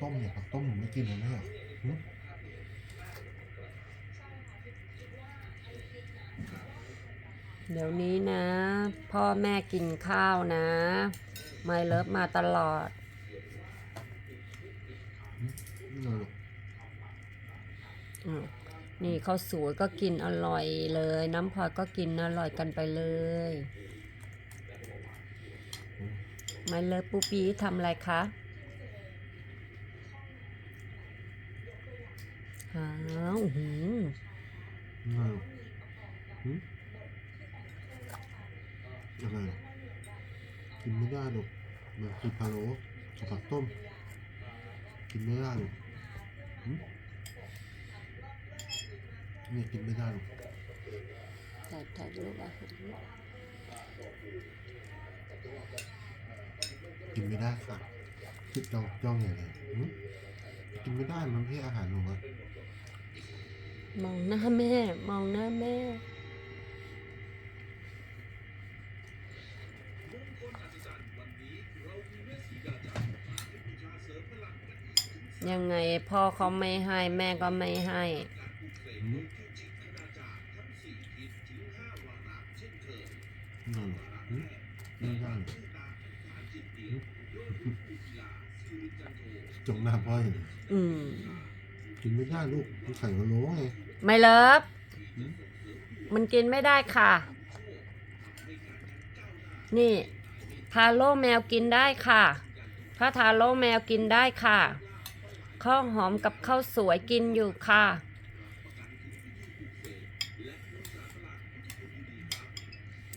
ต้มเนี่ยผักต้มหนูไม่กินเลยเนี่ยหึเดี๋ยวนี้นะ พ่อแม่กินข้าวนะ ไม่เลิฟมาตลอดนี่เลยอมนี่ข้าวสวยก็กินอร่อยเลย น้ำพลอยก็กินอร่อยกันไปเลยไม่เลิฟปูปีทำอะไรคะ หาวอื้อหือนี่เลยหึอะไรเหรอกินไม่ได้หรอกมันคือพะโล้กับผักต้ม กินไม่ได้หรอกหึเนี่ยกินไม่ได้หรอกถ่ายถ่ายรูปอะกินไม่ได้ค่ะคิดจ้องจ้องอย่างไรหึกินไม่ได้มันไม่ใช่อาหารหนูอะ มองหน้าแม่ มองหน้าแม่ ยังไงพ่อเขาไม่ให้ แม่ก็ไม่ให้จงหน้าพ่อองนี้อืม กินไม่ได้ลูกมันไข่พะโล้ไงไม่เลิฟหึมันกินไม่ได้ค่ะ นี่ทาโร่แมวกินได้ค่ะถ้าทาโร่แมวกินได้ค่ะ ข้าวหอมกับข้าวสวยกินอยู่ค่ะ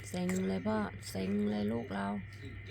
เซ็งเลยพ่อ เซ็งเลยลูกเราห